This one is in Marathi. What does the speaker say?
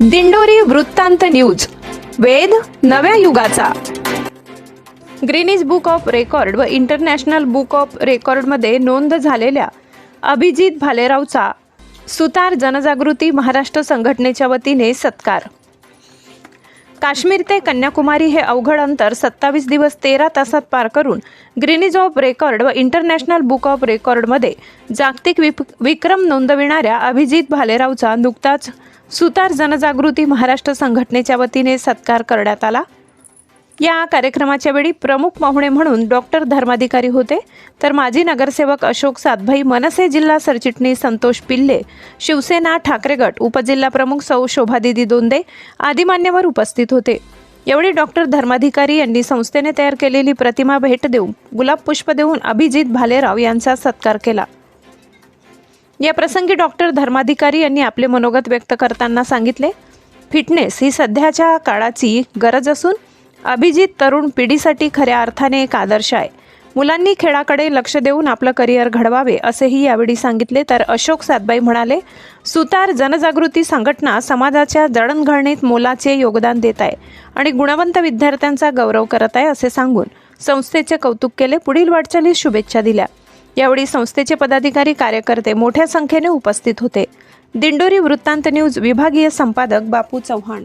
दिंडोरी वृत्तांत न्यूज. वेद नव्या युगाचा. ग्रीनिज बुक ऑफ रेकॉर्ड व इंटरनॅशनल बुक ऑफ रेकॉर्डमध्ये नोंद झालेल्या अभिजित भालेरावचा सुतार जनजागृती महाराष्ट्र संघटनेच्या वतीने सत्कार. काश्मीर ते कन्याकुमारी हे अवघड अंतर सत्तावीस दिवस तेरा तासात पार करून ग्रीनिज ऑफ रेकॉर्ड व इंटरनॅशनल बुक ऑफ रेकॉर्डमध्ये जागतिक विप विक्रम नोंदविणाऱ्या अभिजित भालेरावचा नुकताच सुतार जनजागृती महाराष्ट्र संघटनेच्या वतीने सत्कार करण्यात आला. या कार्यक्रमाच्या वेळी प्रमुख पाहुणे म्हणून डॉक्टर धर्माधिकारी होते. तर माजी नगरसेवक अशोक सातभाई मनसे जिल्हा सरचिटणीस संतोष पिल्ले शिवसेना ठाकरे गट उपजिल्हा प्रमुख सौ शोभादिदी दोंदे आदी मान्यवर उपस्थित होते. यावेळी डॉक्टर धर्माधिकारी यांनी संस्थेने तयार केलेली प्रतिमा भेट देऊन गुलाब पुष्प देऊन अभिजित भालेराव यांचा सत्कार केला. या प्रसंगी डॉक्टर धर्माधिकारी यांनी आपले मनोगत व्यक्त करताना सांगितले फिटनेस ही सध्याच्या काळाची गरज असून अभिजित तरुण पिढीसाठी खऱ्या अर्थाने एक आदर्श आहे. मुलांनी खेळाकडे लक्ष देऊन आपलं करिअर घडवावे असेही यावेळी सांगितले तर अशोक सातबाई म्हणाले सुतार जनजागृती संघटना समाजाच्या जडणघडणीत मोलाचे योगदान देत आहे आणि गुणवंत विद्यार्थ्यांचा गौरव करत आहे असे सांगून संस्थेचे कौतुक केले. पुढील वाटचालीस शुभेच्छा दिल्या. यावेळी संस्थेचे पदाधिकारी कार्यकर्ते मोठ्या संख्येने उपस्थित होते. दिंडोरी वृत्तांत न्यूज विभागीय संपादक बापू चव्हाण.